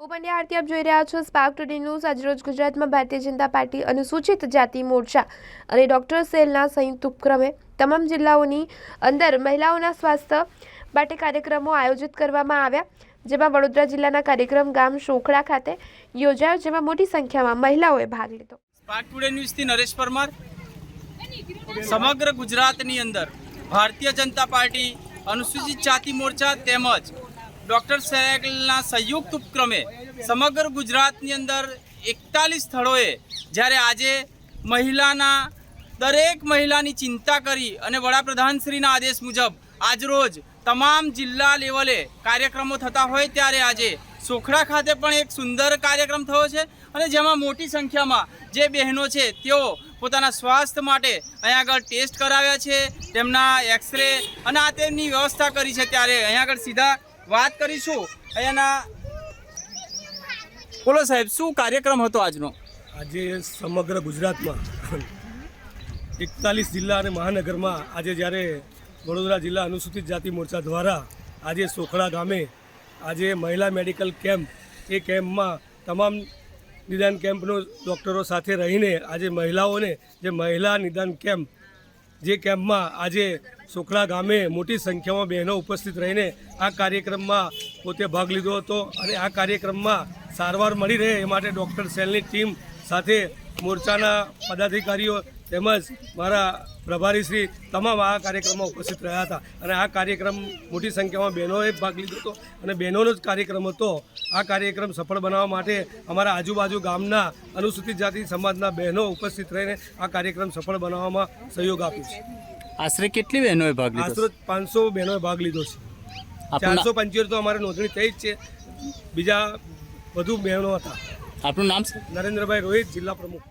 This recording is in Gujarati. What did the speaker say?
હું પંડ્યા આરતી આપ જોઈ રહ્યા છો સ્પાર્ક ટુડે ન્યૂઝ આજરોજ ગુજરાતમાં ભારતીય જનતા પાર્ટી અનુસૂચિત જાતિ મોરચા અને ડોક્ટર સેલના સંયુક્ત ઉપક્રમે તમામ જિલ્લાઓની અંદર મહિલાઓના સ્વાસ્થ્ય માટે કાર્યક્રમો આયોજિત કરવામાં આવ્યા, જેમાં વડોદરા જિલ્લાના કાર્યક્રમ ગામ શોખડા ખાતે યોજાયો, જેમાં મોટી સંખ્યામાં મહિલાઓએ ભાગ લીધો. સ્પાર્ક ટુડે ન્યૂઝથી નરેશ પરમાર. સમગ્ર ગુજરાતની અંદર ભારતીય જનતા પાર્ટી અનુસૂચિત જાતિ મોરચા તેમજ ડૉક્ટર સહેગલના સંયુક્ત ઉપક્રમે સમગ્ર ગુજરાતની અંદર એકતાલીસ સ્થળોએ જ્યારે આજે મહિલાના દરેક મહિલાની ચિંતા કરી અને વડાપ્રધાનશ્રીના આદેશ મુજબ આજરોજ તમામ જિલ્લા લેવલે કાર્યક્રમો થતા હોય ત્યારે આજે સોખડા ખાતે પણ એક સુંદર કાર્યક્રમ થયો છે અને જેમાં મોટી સંખ્યામાં જે બહેનો છે તેઓ પોતાના સ્વાસ્થ્ય માટે અહીંયા આગળ ટેસ્ટ કરાવ્યા છે, તેમના એક્સરે અને આ તેમની વ્યવસ્થા કરી છે ત્યારે અહીંયા આગળ સીધા વાત કરીશું અહીંયાના બોલો સાહેબ, શું કાર્યક્રમ હતો આજનો? આજે સમગ્ર ગુજરાતમાં એકતાલીસ જિલ્લા અને મહાનગરમાં આજે જ્યારે વડોદરા જિલ્લા અનુસૂચિત જાતિ મોરચા દ્વારા આજે સોખડા ગામે આજે મહિલા મેડિકલ કેમ્પ, એ કેમ્પમાં તમામ નિદાન કેમ્પનો ડૉક્ટરો સાથે રહીને આજે મહિલાઓને જે મહિલા નિદાન કેમ્પ જે કેમ્પમાં આજે સોખડા ગામે મોટી સંખ્યામાં બહેનો ઉપસ્થિત રહીને આ કાર્યક્રમમાં પોતે ભાગ લીધો હતો અને આ કાર્યક્રમમાં સારવાર મળી રહે એ માટે ડૉક્ટર સેલની ટીમ સાથે મોરચાના પદાધિકારીઓ તેમજ મારા પ્રભારીશ્રી તમામ આ કાર્યક્રમમાં ઉપસ્થિત રહ્યા હતા. અને આ કાર્યક્રમ મોટી સંખ્યામાં બહેનોએ ભાગ લીધો હતો. અને બહેનોનો જ કાર્યક્રમ હતો. આ કાર્યક્રમ સફળ બનાવવા માટે અમારા આજુબાજુ ગામના અનુસૂચિત જાતિ સમાજના બહેનો ઉપસ્થિત રહીને આ કાર્યક્રમ સફળ બનાવવામાં સહયોગ આપ્યો છે. આશરે કેટલી બહેનોએ ભાગ લીધો આશરે પાંચસો બહેનોએ ભાગ લીધો છે. ચારસો પંચોતેર તો અમારે નોંધણી થઈ જ છે. બીજા વધુ બહેનો હતા. આપનું નામ છે નરેન્દ્રભાઈ રોહિત જિલ્લા પ્રમુખ.